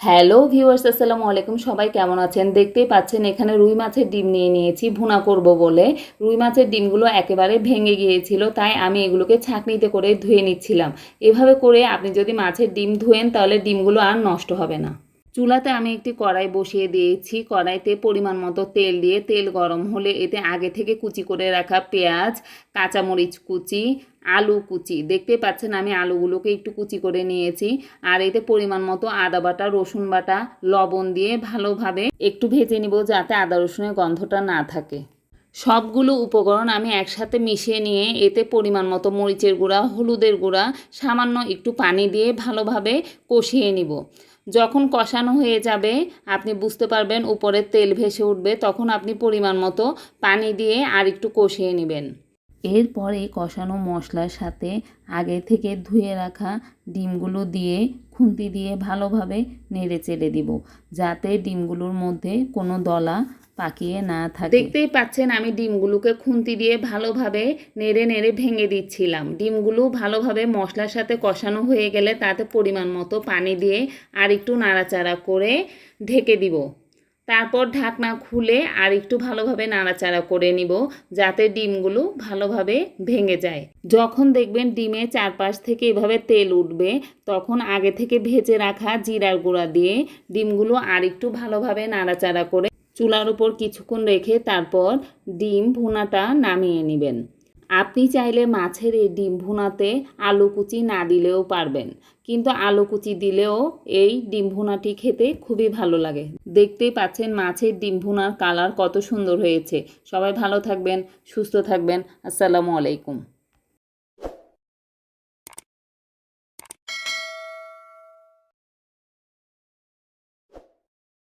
Hello viewers, আসসালামু আলাইকুম। সবাই কেমন আছেন? দেখতেই পাচ্ছেন, এখানে রুই মাছের ডিম নিয়ে নিয়েছি, ভুনা করব বলে। রুই মাছের ডিমগুলো একেবারে ভেঙে গিয়েছিল, তাই আমি এগুলোকে ছাঁকনিতে করে ধুয়ে নিচ্ছিলাম। এভাবে করে আপনি যদি মাছের ডিম ধুয়েন, তাহলে ডিমগুলো আর নষ্ট হবে না। চুলাতে আমি একটি কড়াই বসিয়ে দিয়েছি। কড়াইতে পরিমাণ মতো তেল দিয়ে তেল গরম হলে এতে আগে থেকে কুচি করে রাখা পেঁয়াজ, কাঁচামরিচ কুচি, আলু কুচি। দেখতে পাচ্ছেন আমি আলুগুলোকে একটু কুচি করে নিয়েছি। আর এতে পরিমাণ মতো আদা বাটা, রসুন বাটা, লবণ দিয়ে ভালোভাবে একটু ভেজে নিব যাতে আদা রসুনের গন্ধটা না থাকে। সবগুলো উপকরণ আমি একসাথে মিশিয়ে নিয়ে এতে পরিমাণ মতো মরিচের গুঁড়া, হলুদের গুঁড়া, সামান্য একটু পানি দিয়ে ভালোভাবে কষিয়ে নিব। যখন কষানো হয়ে যাবে, আপনি বুঝতে পারবেন উপরে তেল ভেসে উঠবে, তখন আপনি পরিমাণ মতো পানি দিয়ে আর একটু কষিয়ে নেবেন। এরপরে কষানো মশলার সাথে আগে থেকে ধুয়ে রাখা ডিমগুলো দিয়ে খুন্তি দিয়ে ভালোভাবে নেড়ে চেড়ে দিব, যাতে ডিমগুলোর মধ্যে কোনো দলা পাকিয়ে না থাকে। দেখতেই পাচ্ছেন, আমি ডিমগুলোকে খুন্তি দিয়ে ভালোভাবে নেড়ে নেড়ে ভেঙে দিচ্ছিলাম। ডিমগুলো ভালোভাবে মশলার সাথে কষানো হয়ে গেলে তাতে পরিমাণ মতো পানি দিয়ে আর একটু নাড়াচাড়া করে ঢেকে দিব। তারপর ঢাকনা খুলে আর একটু ভালোভাবে নাড়াচাড়া করে নিব যাতে ডিমগুলো ভালোভাবে ভেঙে যায়। যখন দেখবেন ডিমে চারপাশ থেকে এভাবে তেল উঠবে, তখন আগে থেকে ভেজে রাখা জিরার গুঁড়া দিয়ে ডিমগুলো আর একটু ভালোভাবে নাড়াচাড়া করে চুলার উপর কিছুক্ষণ রেখে তারপর ডিম ভুনাটা নামিয়ে নেবেন। আপনি চাইলে মাছের এই ডিম ভুনাতে আলু কুচি না দিলেও পারবেন। কিন্তু আলু কুচি দিলেও এই ডিম ভুনাটি খেতে খুবই ভালো লাগে। দেখতেই পাচ্ছেন মাছের ডিম ভুনার কালার কত সুন্দর হয়েছে। সবাই ভালো থাকবেন, সুস্থ থাকবেন। আসসালামু আলাইকুম।